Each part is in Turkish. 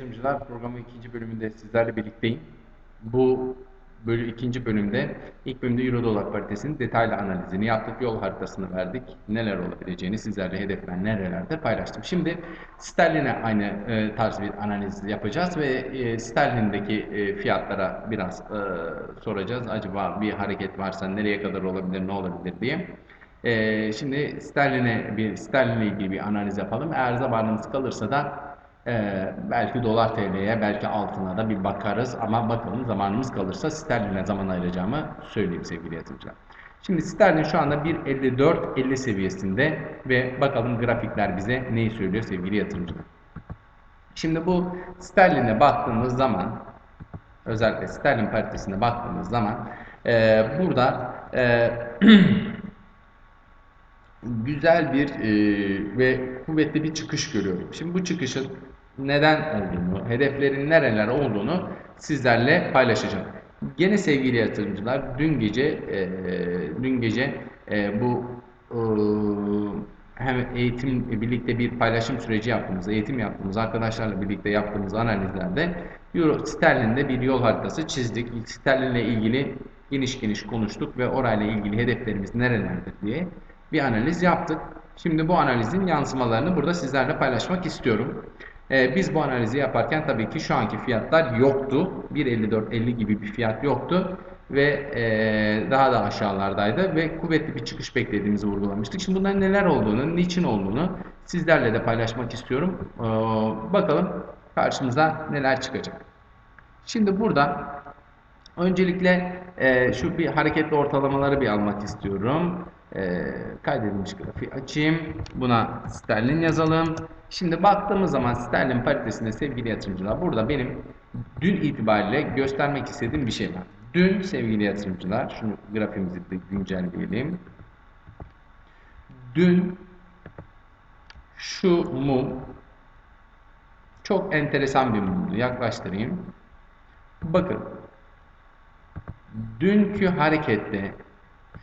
Yatırımcılar programı ikinci bölümünde sizlerle birlikteyim. Bu bölü ikinci bölümde ilk bölümde Euro dolar paritesinin detaylı analizini yaptık. Yol haritasını verdik. Neler olabileceğini sizlerle hedefler nerelerde paylaştım. Şimdi sterline aynı e, tarz bir analiz yapacağız ve e, sterlindeki e, fiyatlara biraz e, soracağız. Acaba bir hareket varsa nereye kadar olabilir, ne olabilir diye. E, şimdi sterline bir sterlinle ilgili bir analiz yapalım. Eğer zamanımız kalırsa da ee, belki dolar TL'ye, belki altına da bir bakarız ama bakalım zamanımız kalırsa sterline zaman ayıracağımı söyleyeyim sevgili yatırımcılar. Şimdi sterlin şu anda 1.54.50 seviyesinde ve bakalım grafikler bize neyi söylüyor sevgili yatırımcılar. Şimdi bu sterline baktığımız zaman özellikle sterlin paritesine baktığımız zaman e, burada e, güzel bir e, ve kuvvetli bir çıkış görüyorum. Şimdi bu çıkışın neden olduğunu, hedeflerin nereler olduğunu sizlerle paylaşacağım. Gene sevgili yatırımcılar dün gece e, dün gece e, bu e, hem eğitim birlikte bir paylaşım süreci yaptığımız, eğitim yaptığımız arkadaşlarla birlikte yaptığımız analizlerde Euro sterlinde bir yol haritası çizdik. Sterlinle ilgili geniş geniş konuştuk ve orayla ilgili hedeflerimiz nerelerdir diye bir analiz yaptık. Şimdi bu analizin yansımalarını burada sizlerle paylaşmak istiyorum. Ee, biz bu analizi yaparken tabii ki şu anki fiyatlar yoktu. 1.54-50 gibi bir fiyat yoktu ve e, daha da aşağılardaydı ve kuvvetli bir çıkış beklediğimizi vurgulamıştık. Şimdi bunların neler olduğunu, niçin olduğunu sizlerle de paylaşmak istiyorum. Ee, bakalım karşımıza neler çıkacak. Şimdi burada öncelikle e, şu bir hareketli ortalamaları bir almak istiyorum e, kaydedilmiş grafiği açayım. Buna sterlin yazalım. Şimdi baktığımız zaman sterlin paritesinde sevgili yatırımcılar burada benim dün itibariyle göstermek istediğim bir şey var. Dün sevgili yatırımcılar şunu grafiğimizi de güncelleyelim. Dün şu mum çok enteresan bir mumdu. Yaklaştırayım. Bakın dünkü harekette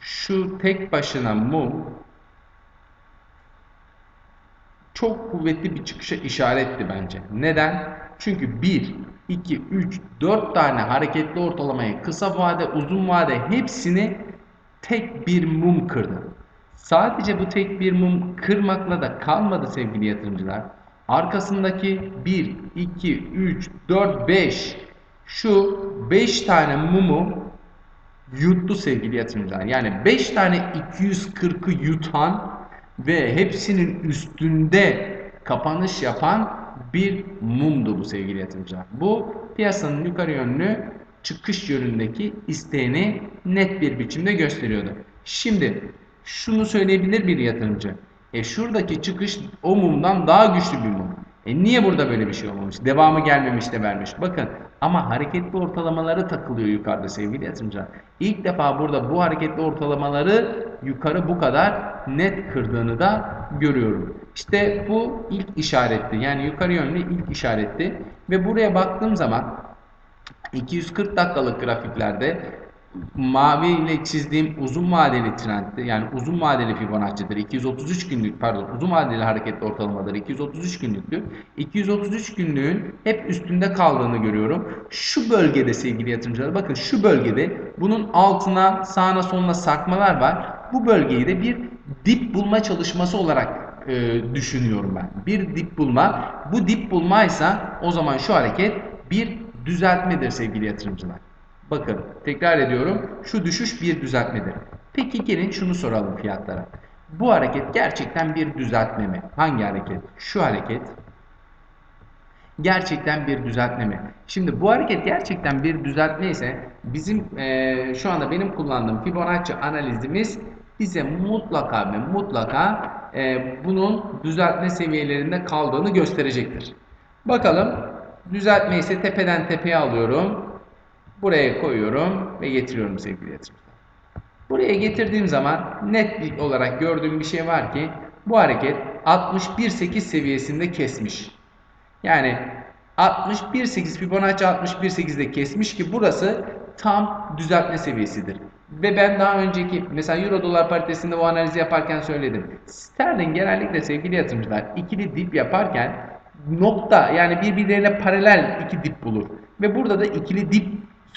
şu tek başına mum çok kuvvetli bir çıkışa işaretti bence. Neden? Çünkü 1, 2, 3, 4 tane hareketli ortalamayı kısa vade, uzun vade hepsini tek bir mum kırdı. Sadece bu tek bir mum kırmakla da kalmadı sevgili yatırımcılar. Arkasındaki 1, 2, 3, 4, 5 şu 5 tane mumu yuttu sevgili yatırımcılar. Yani 5 tane 240'ı yutan ve hepsinin üstünde kapanış yapan bir mumdu bu sevgili yatırımcılar. Bu piyasanın yukarı yönlü çıkış yönündeki isteğini net bir biçimde gösteriyordu. Şimdi şunu söyleyebilir bir yatırımcı. E şuradaki çıkış o mumdan daha güçlü bir mum. E niye burada böyle bir şey olmamış? Devamı gelmemiş de vermiş. Bakın ama hareketli ortalamaları takılıyor yukarıda sevgili yatırımcılar. İlk defa burada bu hareketli ortalamaları yukarı bu kadar net kırdığını da görüyorum. İşte bu ilk işaretti. Yani yukarı yönlü ilk işaretti. Ve buraya baktığım zaman 240 dakikalık grafiklerde mavi ile çizdiğim uzun vadeli trendti. Yani uzun vadeli Fibonacci'dir. 233 günlük pardon uzun vadeli hareketli ortalamadır. 233 günlüktür. 233 günlüğün hep üstünde kaldığını görüyorum. Şu bölgede sevgili yatırımcılar bakın şu bölgede bunun altına sağına soluna sarkmalar var. Bu bölgeyi de bir dip bulma çalışması olarak e, düşünüyorum ben. Bir dip bulma. Bu dip bulmaysa o zaman şu hareket bir düzeltmedir sevgili yatırımcılar. Bakın tekrar ediyorum şu düşüş bir düzeltmedir. Peki gelin şunu soralım fiyatlara. Bu hareket gerçekten bir düzeltme mi? Hangi hareket? Şu hareket gerçekten bir düzeltme mi? Şimdi bu hareket gerçekten bir düzeltme ise bizim e, şu anda benim kullandığım Fibonacci analizimiz bize mutlaka ve mutlaka e, bunun düzeltme seviyelerinde kaldığını gösterecektir. Bakalım düzeltme ise tepeden tepeye alıyorum. Buraya koyuyorum ve getiriyorum sevgili yatırımcılar. Buraya getirdiğim zaman net bir olarak gördüğüm bir şey var ki bu hareket 61.8 seviyesinde kesmiş. Yani 61.8 Fibonacci 61.8'de kesmiş ki burası tam düzeltme seviyesidir. Ve ben daha önceki mesela Euro dolar paritesinde bu analizi yaparken söyledim. Sterling genellikle sevgili yatırımcılar ikili dip yaparken nokta yani birbirlerine paralel iki dip bulur. Ve burada da ikili dip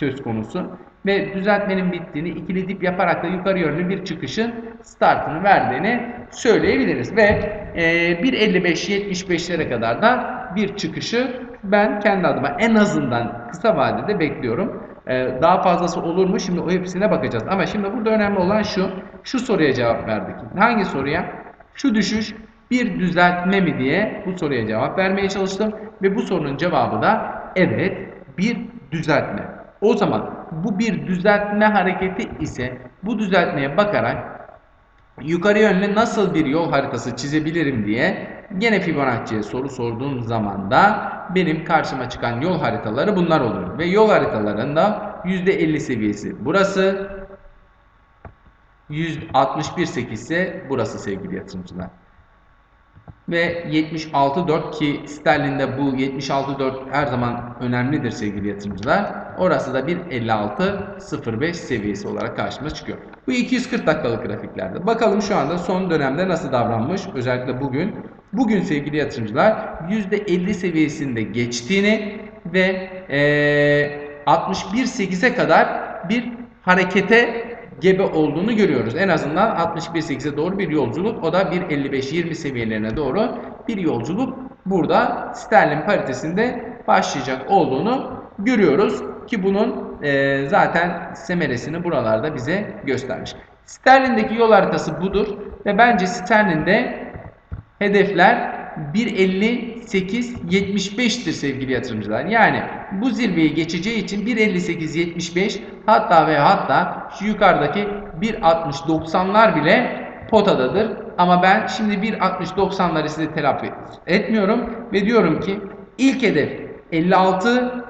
söz konusu. Ve düzeltmenin bittiğini ikili dip yaparak da yukarı yönlü bir çıkışın startını verdiğini söyleyebiliriz. Ve e, 1.55-75'lere kadar da bir çıkışı ben kendi adıma en azından kısa vadede bekliyorum. E, daha fazlası olur mu? Şimdi o hepsine bakacağız. Ama şimdi burada önemli olan şu. Şu soruya cevap verdik. Hangi soruya? Şu düşüş bir düzeltme mi diye bu soruya cevap vermeye çalıştım. Ve bu sorunun cevabı da evet bir düzeltme. O zaman bu bir düzeltme hareketi ise bu düzeltmeye bakarak yukarı yönlü nasıl bir yol haritası çizebilirim diye gene Fibonacci'ye soru sorduğum zaman da benim karşıma çıkan yol haritaları bunlar oluyor. Ve yol haritalarında %50 seviyesi burası, 161.8 ise burası sevgili yatırımcılar. Ve 76.4 ki sterlinde bu 76.4 her zaman önemlidir sevgili yatırımcılar. Orası da bir 56.05 seviyesi olarak karşımıza çıkıyor. Bu 240 dakikalık grafiklerde. Bakalım şu anda son dönemde nasıl davranmış özellikle bugün. Bugün sevgili yatırımcılar %50 seviyesinde geçtiğini ve ee, 61.8'e kadar bir harekete gebe olduğunu görüyoruz. En azından 61.8'e doğru bir yolculuk. O da 1.55-20 seviyelerine doğru bir yolculuk burada sterlin paritesinde başlayacak olduğunu görüyoruz. Ki bunun e, zaten semeresini buralarda bize göstermiş. Sterlindeki yol haritası budur. Ve bence sterlinde hedefler 1.58-75'tir sevgili yatırımcılar. Yani bu zirveyi geçeceği için 1.58-75 hatta ve hatta şu yukarıdaki 1.60-90'lar bile potadadır. Ama ben şimdi 1.60-90'ları size telafi etmiyorum ve diyorum ki ilk hedef 56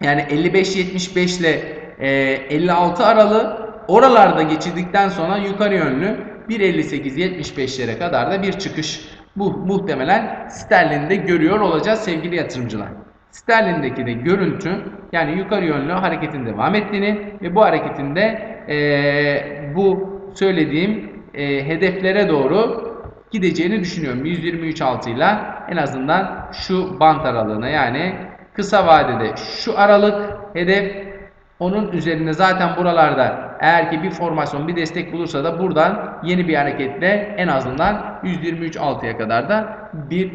yani 55-75 ile e, 56 aralığı oralarda geçirdikten sonra yukarı yönlü 1.58-75'lere kadar da bir çıkış bu muhtemelen sterlinde görüyor olacağız sevgili yatırımcılar. Sterlindeki de görüntü yani yukarı yönlü hareketin devam ettiğini ve bu hareketin de e, bu söylediğim e, hedeflere doğru gideceğini düşünüyorum. 123.6 ile en azından şu bant aralığına yani kısa vadede şu aralık hedef onun üzerinde zaten buralarda eğer ki bir formasyon bir destek bulursa da buradan yeni bir hareketle en azından 123.6'ya kadar da bir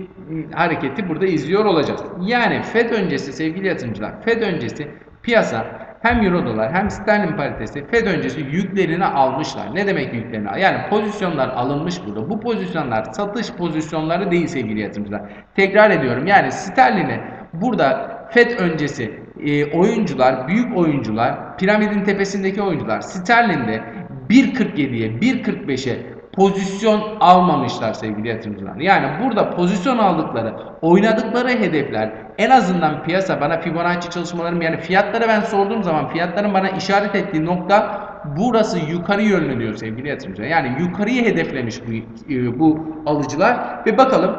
hareketi burada izliyor olacağız. Yani FED öncesi sevgili yatırımcılar FED öncesi piyasa hem euro dolar hem sterlin paritesi FED öncesi yüklerini almışlar. Ne demek yüklerini? Yani pozisyonlar alınmış burada. Bu pozisyonlar satış pozisyonları değil sevgili yatırımcılar. Tekrar ediyorum. Yani sterline burada FED öncesi e, oyuncular, büyük oyuncular, piramidin tepesindeki oyuncular sterlinde 1.47'ye, 1.45'e pozisyon almamışlar sevgili yatırımcılar. Yani burada pozisyon aldıkları, oynadıkları hedefler en azından piyasa bana Fibonacci çalışmalarım yani fiyatları ben sorduğum zaman fiyatların bana işaret ettiği nokta burası yukarı yönlü diyor sevgili yatırımcılar. Yani yukarıyı hedeflemiş bu, e, bu alıcılar ve bakalım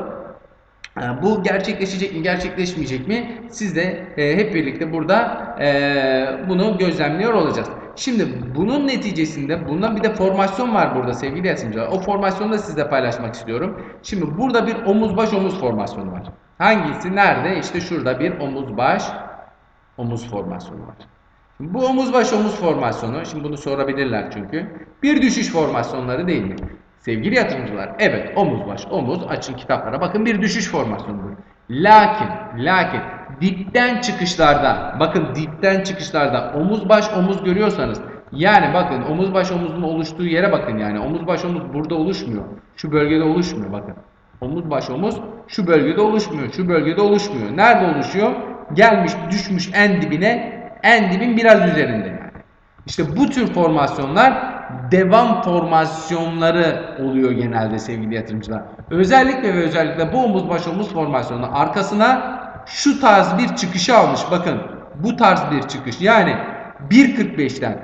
bu gerçekleşecek mi, gerçekleşmeyecek mi? Siz de e, hep birlikte burada e, bunu gözlemliyor olacağız. Şimdi bunun neticesinde bundan bir de formasyon var burada sevgili yatırımcılar. O formasyonu da sizle paylaşmak istiyorum. Şimdi burada bir omuz baş omuz formasyonu var. Hangisi nerede? İşte şurada bir omuz baş omuz formasyonu var. Bu omuz baş omuz formasyonu, şimdi bunu sorabilirler çünkü. Bir düşüş formasyonları değil mi? Sevgili yatırımcılar, evet omuz baş omuz açın kitaplara bakın bir düşüş formasyonudur. Lakin, lakin dipten çıkışlarda, bakın dipten çıkışlarda omuz baş omuz görüyorsanız yani bakın omuz baş omuzun oluştuğu yere bakın yani omuz baş omuz burada oluşmuyor. Şu bölgede oluşmuyor bakın. Omuz baş omuz şu bölgede oluşmuyor. Şu bölgede oluşmuyor. Nerede oluşuyor? Gelmiş düşmüş en dibine en dibin biraz üzerinde yani. İşte bu tür formasyonlar devam formasyonları oluyor genelde sevgili yatırımcılar. Özellikle ve özellikle bu omuz baş omuz formasyonu arkasına şu tarz bir çıkışı almış. Bakın bu tarz bir çıkış. Yani 1.45'ten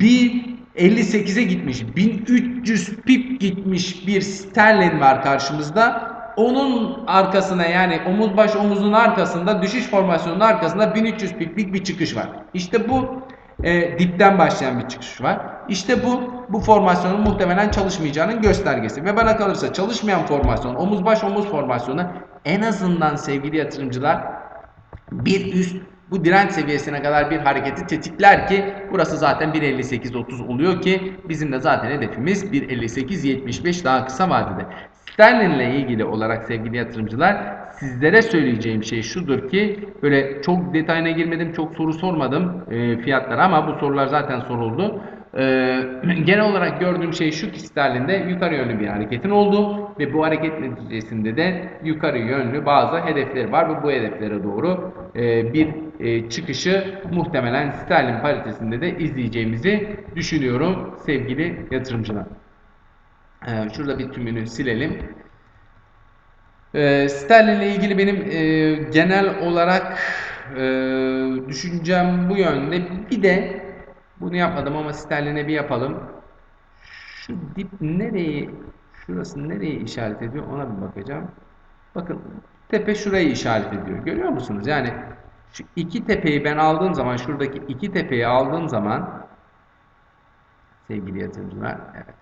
1.58'e gitmiş. 1300 pip gitmiş bir sterlin var karşımızda. Onun arkasına yani omuz baş omuzun arkasında düşüş formasyonunun arkasında 1300 piplik bir çıkış var. İşte bu e, dipten başlayan bir çıkış var. İşte bu bu formasyonun muhtemelen çalışmayacağının göstergesi. Ve bana kalırsa çalışmayan formasyon, omuz baş omuz formasyonu en azından sevgili yatırımcılar bir üst bu direnç seviyesine kadar bir hareketi tetikler ki burası zaten 1.58.30 oluyor ki bizim de zaten hedefimiz 1.58.75 daha kısa vadede. Sterlin ile ilgili olarak sevgili yatırımcılar sizlere söyleyeceğim şey şudur ki böyle çok detayına girmedim çok soru sormadım e, fiyatlara ama bu sorular zaten soruldu. Ee, genel olarak gördüğüm şey şu ki sterlinde yukarı yönlü bir hareketin olduğu ve bu hareket neticesinde de yukarı yönlü bazı hedefleri var ve bu hedeflere doğru e, bir e, çıkışı muhtemelen sterlin paritesinde de izleyeceğimizi düşünüyorum sevgili yatırımcılar. Ee, şurada bir tümünü silelim. E, sterlin ile ilgili benim e, genel olarak e, düşüncem bu yönde. Bir de bunu yapmadım ama sterline bir yapalım. Şu dip nereyi, şurası nereyi işaret ediyor ona bir bakacağım. Bakın tepe şurayı işaret ediyor. Görüyor musunuz? Yani şu iki tepeyi ben aldığım zaman şuradaki iki tepeyi aldığım zaman sevgili yatırımcılar evet.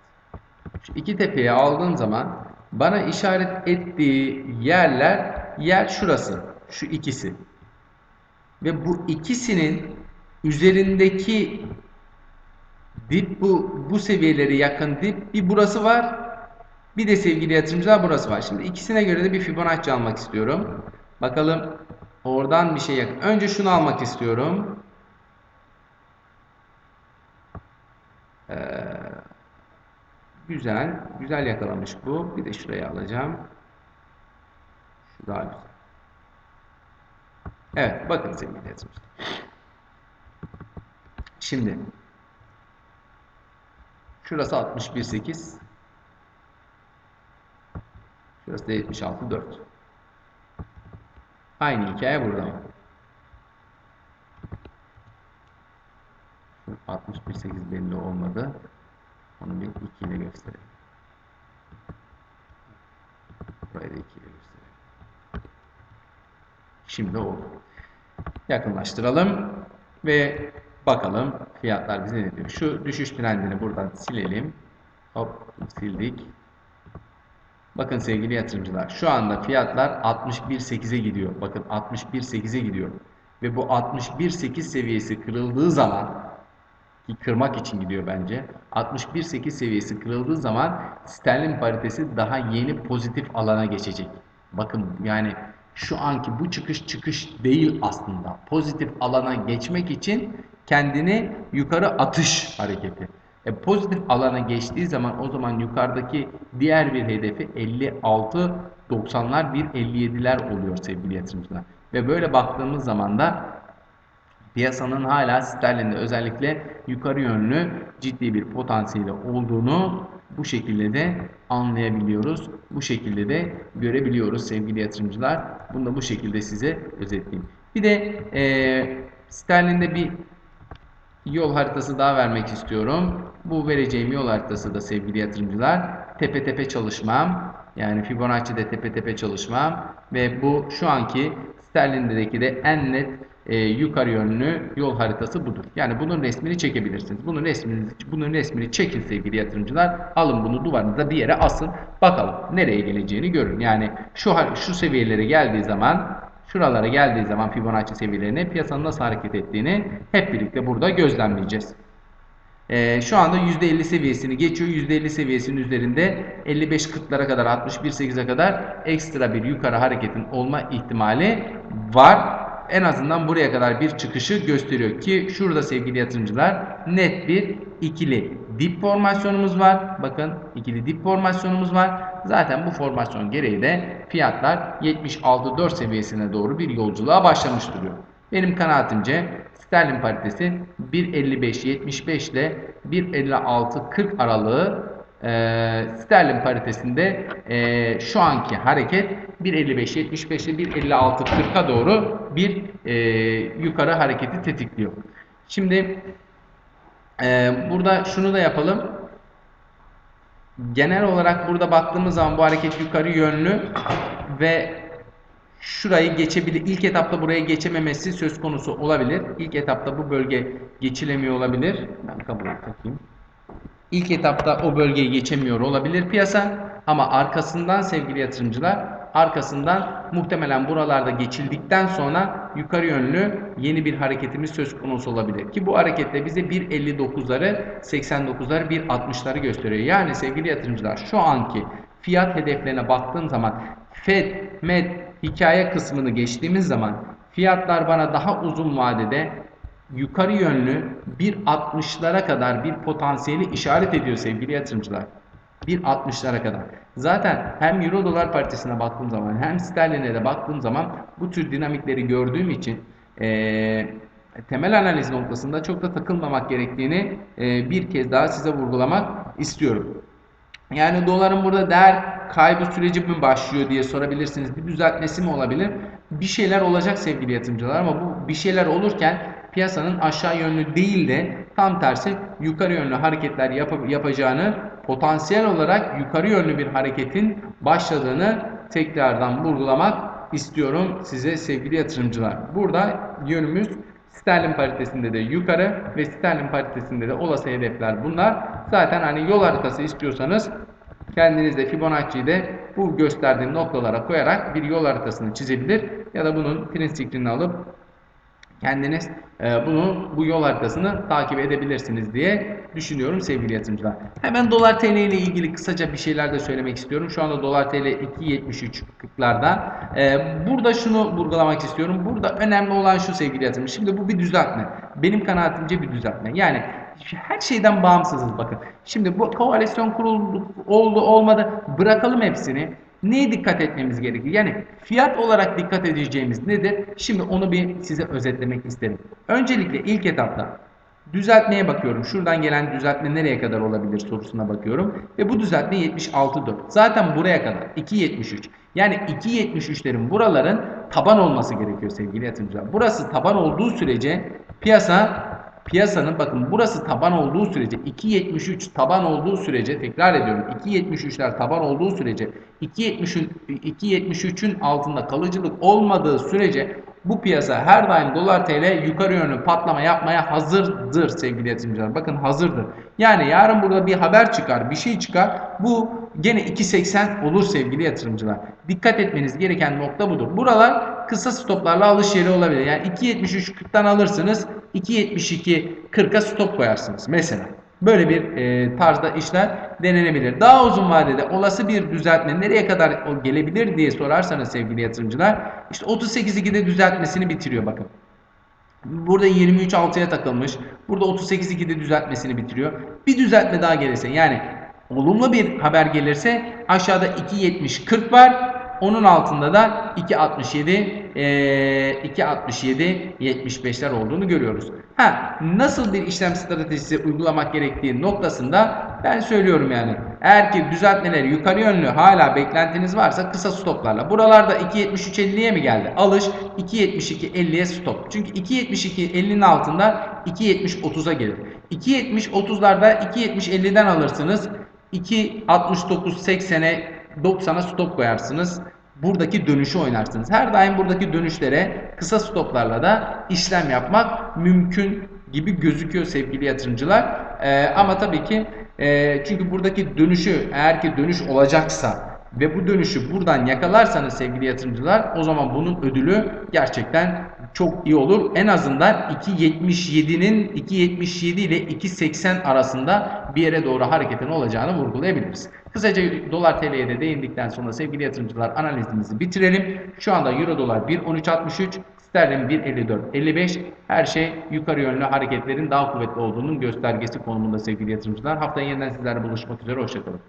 Şu iki tepeyi aldığım zaman bana işaret ettiği yerler yer şurası. Şu ikisi. Ve bu ikisinin üzerindeki dip bu bu seviyeleri yakın dip bir burası var. Bir de sevgili yatırımcılar burası var. Şimdi ikisine göre de bir Fibonacci almak istiyorum. Bakalım oradan bir şey yakın. Önce şunu almak istiyorum. Ee, güzel. Güzel yakalamış bu. Bir de şurayı alacağım. Şu daha güzel. Evet. Bakın sevgili yatırımcılar. Şimdi Şurası 61.8. Şurası da 76.4. Aynı hikaye burada mı? 61.8 belli olmadı. Onu bir 2 ile gösterelim. Burayı da 2 ile gösterelim. Şimdi oldu. Yakınlaştıralım ve Bakalım fiyatlar bize ne diyor. Şu düşüş trendini buradan silelim. Hop sildik. Bakın sevgili yatırımcılar şu anda fiyatlar 61.8'e gidiyor. Bakın 61.8'e gidiyor. Ve bu 61.8 seviyesi kırıldığı zaman ki kırmak için gidiyor bence. 61.8 seviyesi kırıldığı zaman sterlin paritesi daha yeni pozitif alana geçecek. Bakın yani şu anki bu çıkış çıkış değil aslında. Pozitif alana geçmek için kendini yukarı atış hareketi. E, pozitif alana geçtiği zaman o zaman yukarıdaki diğer bir hedefi 56 90'lar 1.57'ler oluyor sevgili yatırımcılar. Ve böyle baktığımız zaman da piyasanın hala sterlinde özellikle yukarı yönlü ciddi bir potansiyeli olduğunu bu şekilde de anlayabiliyoruz. Bu şekilde de görebiliyoruz sevgili yatırımcılar. Bunu da bu şekilde size özetleyeyim. Bir de e, sterlinde bir yol haritası daha vermek istiyorum. Bu vereceğim yol haritası da sevgili yatırımcılar tepe tepe çalışmam. Yani Fibonacci'de tepe tepe çalışmam ve bu şu anki sterlindeki de en net e, yukarı yönlü yol haritası budur. Yani bunun resmini çekebilirsiniz. Bunun resmini bunun resmini çekin sevgili yatırımcılar. Alın bunu duvarınıza bir yere asın. Bakalım nereye geleceğini görün. Yani şu şu seviyelere geldiği zaman şuralara geldiği zaman Fibonacci seviyelerine piyasanın nasıl hareket ettiğini hep birlikte burada gözlemleyeceğiz. Ee, şu anda %50 seviyesini geçiyor. %50 seviyesinin üzerinde 55-40'lara kadar 61-8'e kadar ekstra bir yukarı hareketin olma ihtimali var. En azından buraya kadar bir çıkışı gösteriyor ki şurada sevgili yatırımcılar net bir ikili dip formasyonumuz var. Bakın ikili dip formasyonumuz var. Zaten bu formasyon gereği de fiyatlar 76.4 seviyesine doğru bir yolculuğa başlamış duruyor. Benim kanaatimce sterlin paritesi 1.55-75 ile 1.56-40 aralığı e, sterlin paritesinde e, şu anki hareket 1.55-75 ile 1.56-40'a doğru bir e, yukarı hareketi tetikliyor. Şimdi e, burada şunu da yapalım. Genel olarak burada baktığımız zaman bu hareket yukarı yönlü ve şurayı geçebilir. İlk etapta buraya geçememesi söz konusu olabilir. İlk etapta bu bölge geçilemiyor olabilir. Ben kabul takayım. İlk etapta o bölgeyi geçemiyor olabilir piyasa ama arkasından sevgili yatırımcılar arkasından muhtemelen buralarda geçildikten sonra yukarı yönlü yeni bir hareketimiz söz konusu olabilir. Ki bu harekette bize 1.59'ları 89'ları 1.60'ları gösteriyor. Yani sevgili yatırımcılar şu anki fiyat hedeflerine baktığım zaman FED, MED hikaye kısmını geçtiğimiz zaman fiyatlar bana daha uzun vadede yukarı yönlü 1.60'lara kadar bir potansiyeli işaret ediyor sevgili yatırımcılar. 1.60'lara kadar. Zaten hem Euro dolar paritesine baktığım zaman hem sterline de baktığım zaman bu tür dinamikleri gördüğüm için eee, temel analiz noktasında çok da takılmamak gerektiğini eee, bir kez daha size vurgulamak istiyorum. Yani doların burada değer kaybı süreci mi başlıyor diye sorabilirsiniz. Bir düzeltmesi mi olabilir? Bir şeyler olacak sevgili yatırımcılar ama bu bir şeyler olurken piyasanın aşağı yönlü değil de tam tersi yukarı yönlü hareketler yap yapacağını potansiyel olarak yukarı yönlü bir hareketin başladığını tekrardan vurgulamak istiyorum size sevgili yatırımcılar. Burada yönümüz sterlin paritesinde de yukarı ve sterlin paritesinde de olası hedefler bunlar. Zaten hani yol haritası istiyorsanız kendiniz de Fibonacci'yi de bu gösterdiğim noktalara koyarak bir yol haritasını çizebilir ya da bunun print alıp kendiniz e, bunu bu yol haritasını takip edebilirsiniz diye düşünüyorum sevgili yatırımcılar. Hemen dolar TL ile ilgili kısaca bir şeyler de söylemek istiyorum. Şu anda dolar TL 2.73.40'larda. E, burada şunu vurgulamak istiyorum. Burada önemli olan şu sevgili yatırımcı. Şimdi bu bir düzeltme. Benim kanaatimce bir düzeltme. Yani her şeyden bağımsızız bakın. Şimdi bu koalisyon kuruldu oldu olmadı bırakalım hepsini. Neye dikkat etmemiz gerekiyor? Yani fiyat olarak dikkat edeceğimiz nedir? Şimdi onu bir size özetlemek isterim. Öncelikle ilk etapta düzeltmeye bakıyorum. Şuradan gelen düzeltme nereye kadar olabilir sorusuna bakıyorum. Ve bu düzeltme 76.4. Zaten buraya kadar 2.73. Yani 2.73'lerin buraların taban olması gerekiyor sevgili yatırımcılar. Burası taban olduğu sürece piyasa piyasanın bakın burası taban olduğu sürece 2.73 taban olduğu sürece tekrar ediyorum 2.73'ler taban olduğu sürece 2.73'ün 2.73'ün altında kalıcılık olmadığı sürece bu piyasa her daim dolar TL yukarı yönlü patlama yapmaya hazırdır sevgili yatırımcılar. Bakın hazırdır. Yani yarın burada bir haber çıkar, bir şey çıkar. Bu gene 2.80 olur sevgili yatırımcılar. Dikkat etmeniz gereken nokta budur. Buralar kısa stoplarla alış yeri olabilir. Yani 2.73 40'tan alırsınız. 2.72 40'a stop koyarsınız mesela. Böyle bir e, tarzda işler denenebilir. Daha uzun vadede olası bir düzeltme nereye kadar gelebilir diye sorarsanız sevgili yatırımcılar işte 38.2'de düzeltmesini bitiriyor bakın. Burada 23.6'ya takılmış. Burada 38.2'de düzeltmesini bitiriyor. Bir düzeltme daha gelirse yani olumlu bir haber gelirse aşağıda 2.70-40 var. Onun altında da 2.67 e, 2.67 75'ler olduğunu görüyoruz. Ha nasıl bir işlem stratejisi uygulamak gerektiği noktasında ben söylüyorum yani. Eğer ki düzeltmeleri yukarı yönlü hala beklentiniz varsa kısa stoplarla. Buralarda 2.73.50'ye mi geldi? Alış 2.72.50'ye stop. Çünkü 2.72.50'nin altında 2.70.30'a gelir. 2.70.30'larda 2.70.50'den alırsınız. 2.69.80'e 90'a stop koyarsınız. Buradaki dönüşü oynarsınız. Her daim buradaki dönüşlere kısa stoplarla da işlem yapmak mümkün gibi gözüküyor sevgili yatırımcılar. Ee, ama tabii ki e, çünkü buradaki dönüşü eğer ki dönüş olacaksa ve bu dönüşü buradan yakalarsanız sevgili yatırımcılar o zaman bunun ödülü gerçekten çok iyi olur. En azından 2.77'nin 2.77 ile 2.80 arasında bir yere doğru hareketin olacağını vurgulayabiliriz. Kısaca dolar TL'ye de değindikten sonra sevgili yatırımcılar analizimizi bitirelim. Şu anda euro dolar 1.1363, sterlin 1.54.55. Her şey yukarı yönlü hareketlerin daha kuvvetli olduğunun göstergesi konumunda sevgili yatırımcılar. Haftaya yeniden sizlerle buluşmak üzere. Hoşçakalın.